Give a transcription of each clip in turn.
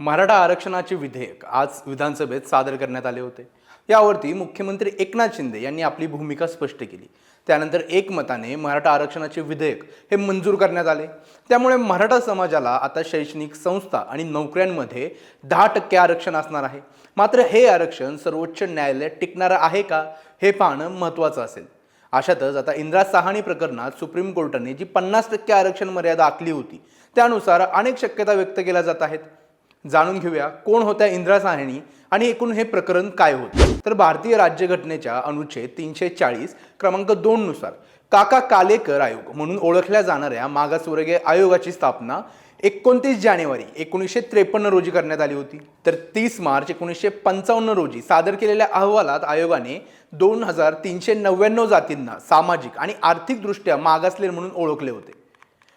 मराठा आरक्षणाचे विधेयक आज विधानसभेत सादर करण्यात आले होते. यावरती मुख्यमंत्री एकनाथ शिंदे यांनी आपली भूमिका स्पष्ट केली. त्यानंतर एकमताने मराठा आरक्षणाचे विधेयक हे मंजूर करण्यात आले. त्यामुळे मराठा समाजाला आता शैक्षणिक संस्था आणि नोकऱ्यांमध्ये दहा टक्के आरक्षण असणार आहे. मात्र हे आरक्षण सर्वोच्च न्यायालयात टिकणारं आहे का हे पाहणं महत्त्वाचं असेल. अशातच आता इंदिरा सहाणी प्रकरणात सुप्रीम कोर्टाने जी पन्नास टक्के आरक्षण मर्यादा आखली होती त्यानुसार अनेक शक्यता व्यक्त केल्या जात आहेत. जाणून घेऊया कोण होत्या इंदिरा साहणी आणि एकूण हे प्रकरण काय होते. तर भारतीय राज्यघटनेच्या अनुच्छेद तीनशे चाळीस क्रमांक दोन नुसार काका कालेकर आयोग म्हणून ओळखल्या जाणाऱ्या मागासवर्गीय आयोगाची स्थापना एकोणतीस जानेवारी एकोणीसशे त्रेपन्न रोजी करण्यात आली होती. तर तीस मार्च एकोणीसशे पंचावन्न रोजी सादर केलेल्या अहवालात आयोगाने दोन हजार तीनशे नव्याण्णव जातींना सामाजिक आणि आर्थिकदृष्ट्या मागासले म्हणून ओळखले होते.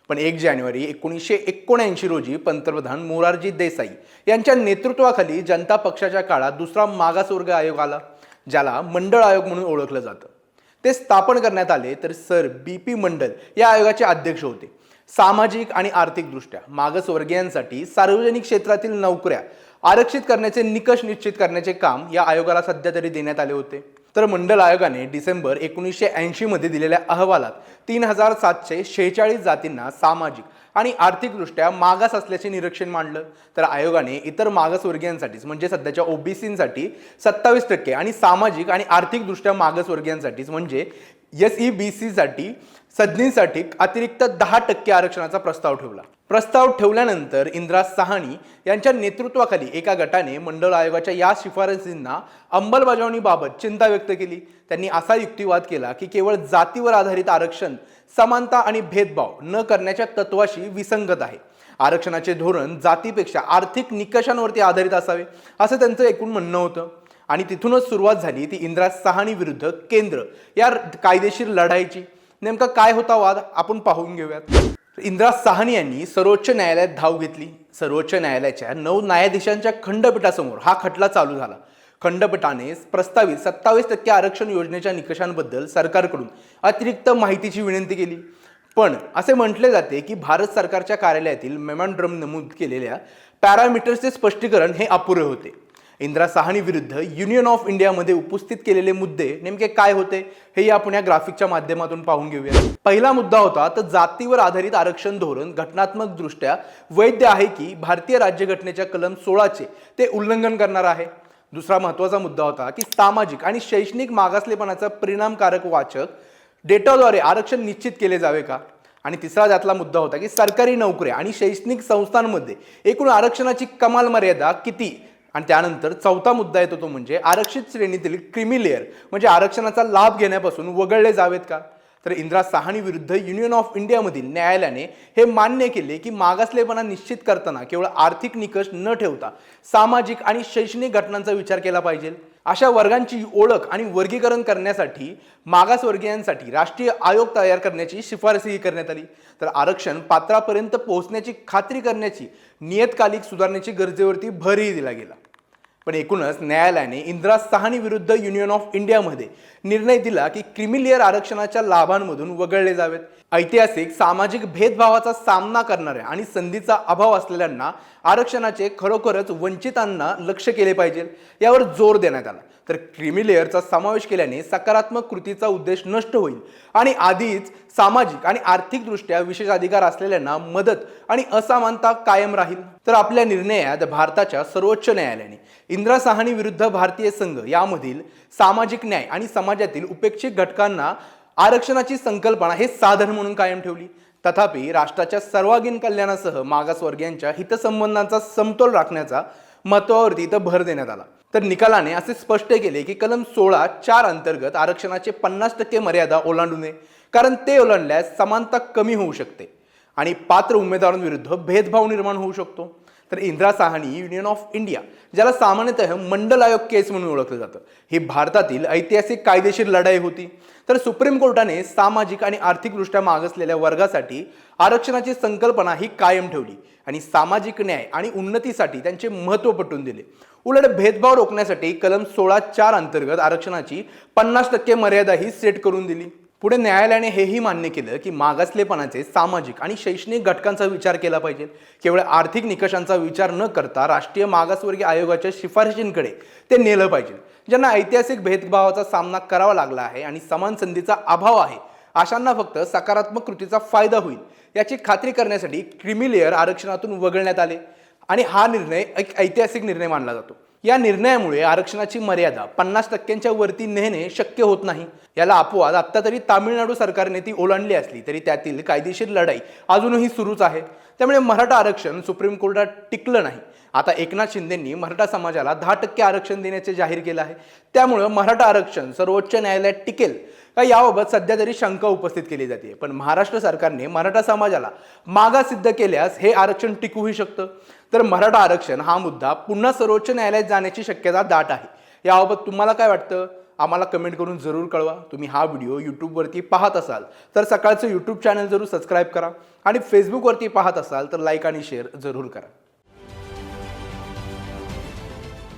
पण एक जानेवारी एकोणीसशे एकोणऐंशी रोजी पंतप्रधान मोरारजी देसाई यांच्या नेतृत्वाखाली जनता पक्षाच्या काळात दुसरा मागासवर्ग आयोग आला ज्याला मंडळ आयोग म्हणून ओळखलं जातं. ते स्थापन करण्यात आले तर सर बी पी मंडल या आयोगाचे अध्यक्ष होते. सामाजिक आणि आर्थिकदृष्ट्या मागासवर्गीयांसाठी सार्वजनिक क्षेत्रातील नोकऱ्या आरक्षित करण्याचे निकष निश्चित करण्याचे काम या आयोगाला सध्या तरी देण्यात आले होते. तर मंडल आयोगाने डिसेंबर एकोणीसशे ऐंशी मध्ये दिलेल्या अहवालात तीन हजार सातशे शेहेचाळीस जातींना सामाजिक आणि आर्थिकदृष्ट्या मागास असल्याचे निरीक्षण मांडलं. तर आयोगाने इतर मागासवर्गीयांसाठीच म्हणजे सध्याच्या ओबीसींसाठी सत्तावीस टक्के आणि सामाजिक आणि आर्थिकदृष्ट्या मागासवर्गीयांसाठीच म्हणजे एस ई बी सीसाठी सदनीसाठी अतिरिक्त दहा टक्के आरक्षणाचा प्रस्ताव ठेवला. प्रस्ताव ठेवल्यानंतर इंदिरा साहानी यांच्या नेतृत्वाखाली एका गटाने मंडळ आयोगाच्या या शिफारसींना अंमलबजावणीबाबत चिंता व्यक्त केली. त्यांनी असा युक्तिवाद केला की केवळ जातीवर आधारित आरक्षण समानता आणि भेदभाव न करण्याच्या तत्वाशी विसंगत आहे. आरक्षणाचे धोरण जातीपेक्षा आर्थिक निकषांवरती आधारित असावे असं त्यांचं एकूण म्हणणं होतं. आणि तिथूनच सुरुवात झाली ती इंदिरा सहानी विरुद्ध केंद्र. या कायदेशीर लढाईची. नेमका काय होता वाद? आपण पाहून घेऊयात. इंदिरा साहनी यांनी सर्वोच्च न्यायालयात धाव घेतली. सर्वोच्च न्यायालयाच्या नऊ न्यायाधीशांच्या खंडपीठासमोर हा खटला चालू झाला. खंडपीठाने प्रस्तावित सत्तावीस टक्के आरक्षण योजनेच्या निकषांबद्दल सरकारकडून अतिरिक्त माहितीची विनंती केली. पण असे म्हटले जाते की भारत सरकारच्या कार्यालयातील मेमॉन्ड्रम नमूद केलेल्या पॅरामीटर्सचे स्पष्टीकरण हे अपुरे होते. इंदिरा साहनी विरुद्ध युनियन ऑफ इंडियामध्ये उपस्थित केलेले मुद्दे नेमके काय होते हे आपण या ग्राफिकच्या माध्यमातून पाहून घेऊया पहिला मुद्दा होता तर जातीवर आधारित आरक्षण धोरण घटनात्मक दृष्ट्या वैध आहे की भारतीय राज्यघटनेच्या कलम सोळाचे ते उल्लंघन करणार आहे? दुसरा महत्त्वाचा मुद्दा होता की सामाजिक आणि शैक्षणिक मागासलेपणाचा परिणामकारक वाचक डेटाद्वारे आरक्षण निश्चित केले जावे का? आणि तिसरा त्यातला मुद्दा होता की सरकारी नोकऱ्या आणि शैक्षणिक संस्थांमध्ये एकूण आरक्षणाची कमाल मर्यादा किती? आणि त्यानंतर चौथा मुद्दा येतो तो म्हणजे आरक्षित श्रेणीतील क्रिमी लेअर म्हणजे आरक्षणाचा लाभ घेण्यापासून वगळले जावेत का? तर इंदिरा साहनी विरुद्ध युनियन ऑफ इंडियामधील न्यायालयाने हे मान्य केले की मागासलेपणा निश्चित करताना केवळ आर्थिक निकष न ठेवता सामाजिक आणि शैक्षणिक घटनांचा विचार केला पाहिजे. अशा वर्गांची ओळख आणि वर्गीकरण करण्यासाठी मागासवर्गीयांसाठी राष्ट्रीय आयोग तयार करण्याची शिफारसही करण्यात आली. तर आरक्षण पात्रापर्यंत पोहोचण्याची खात्री करण्याची नियतकालिक सुधारण्याची गरजेवरती भरही दिला गेला. पण एकूणच न्यायालयाने इंदिरा साहनी विरुद्ध युनियन ऑफ इंडियामध्ये निर्णय दिला की क्रिमिलियर आरक्षणाच्या लाभांमधून वगळले जावेत. ऐतिहासिक सामाजिक भेदभावाचा सामना करणाऱ्या आणि संधीचा अभाव असलेल्यांना आरक्षणाचे खरोखरच वंचितांना लक्ष केले पाहिजे यावर जोर देण्यात आला. तर क्रिमिलेअरचा समावेश केल्याने सकारात्मक कृतीचा उद्देश नष्ट होईल आणि आधीच सामाजिक आणि आर्थिकदृष्ट्या विशेष अधिकार असलेल्यांना मदत आणि असमानता कायम राहील. तर आपल्या निर्णयात भारताच्या सर्वोच्च न्यायालयाने इंदिरा साहनी विरुद्ध भारतीय संघ यामधील सामाजिक न्याय आणि समाजातील उपेक्षित घटकांना आरक्षणाची संकल्पना हे साधन म्हणून कायम ठेवली. तथापि राष्ट्राच्या सर्वांगीण कल्याणासह मागासवर्गीयांच्या हितसंबंधांचा समतोल राखण्याचा महत्वावरती इथं भर देण्यात आला. तर निकालाने असे स्पष्ट केले की कलम सोळा चार अंतर्गत आरक्षणाचे पन्नास टक्के मर्यादा ओलांडू नये कारण ते ओलांडल्यास समानता कमी होऊ शकते आणि पात्र उमेदवारांविरुद्ध भेदभाव निर्माण होऊ शकतो. तर Indira Sawhney union of India ज्याला सामान्यतः मंडल आयोग केस म्हणून ओळखलं जातं. ही भारतातील ऐतिहासिक कायदेशीर लढाई होती. तर सुप्रीम कोर्टाने सामाजिक आणि आर्थिकदृष्ट्या मागासलेल्या वर्गासाठी आरक्षणाची संकल्पना ही कायम ठेवली आणि सामाजिक न्याय आणि उन्नतीसाठी त्यांचे महत्त्व पटवून दिले. उलट भेदभाव रोखण्यासाठी कलम सोळा चार अंतर्गत आरक्षणाची पन्नास टक्के मर्यादा ही सेट करून दिली. पुढे न्यायालयाने हेही मान्य केलं की मागासलेपणाचे सामाजिक आणि शैक्षणिक घटकांचा विचार केला पाहिजे. केवळ आर्थिक निकषांचा विचार न करता राष्ट्रीय मागासवर्गीय आयोगाच्या शिफारशींकडे ते नेलं पाहिजे. ज्यांना ऐतिहासिक भेदभावाचा सामना करावा लागला आहे आणि समान संधीचा अभाव आहे अशांना फक्त सकारात्मक कृतीचा फायदा होईल याची खात्री करण्यासाठी क्रिमिलेअर आरक्षणातून वगळण्यात आले. आणि हा निर्णय एक ऐतिहासिक निर्णय मानला जातो. या निर्णयामुळे आरक्षणाची मर्यादा पन्नास टक्क्यांच्या वरती नेणे शक्य होत नाही. याला अपवाद आत्ता तरी तामिळनाडू सरकारने ती ओलांडली असली तरी त्यातील कायदेशीर लढाई अजूनही सुरूच आहे. त्यामुळे मराठा आरक्षण सुप्रीम कोर्टात टिकलं नाही. आता एकनाथ शिंदेंनी मराठा समाजाला दहा टक्के आरक्षण देण्याचे जाहीर केलं आहे. त्यामुळं मराठा आरक्षण सर्वोच्च न्यायालयात टिकेल का याबाबत सध्या तरी शंका उपस्थित केली जाते. पण महाराष्ट्र सरकारने मराठा समाजाला मागा सिद्ध केल्यास हे आरक्षण टिकूही शकतं. तर मराठा आरक्षण हा मुद्दा पुन्हा सर्वोच्च न्यायालयात जाण्याची शक्यता दाट आहे. याबाबत तुम्हाला काय वाटतं? आम्हाला कमेंट करून जरूर कळवा. तुम्ही हा व्हिडिओ यूट्यूबवरती पाहत असाल तर सकाळचं यूट्यूब चॅनल जरूर सबस्क्राईब करा आणि फेसबुकवरती पाहत असाल तर लाईक आणि शेअर जरूर करा.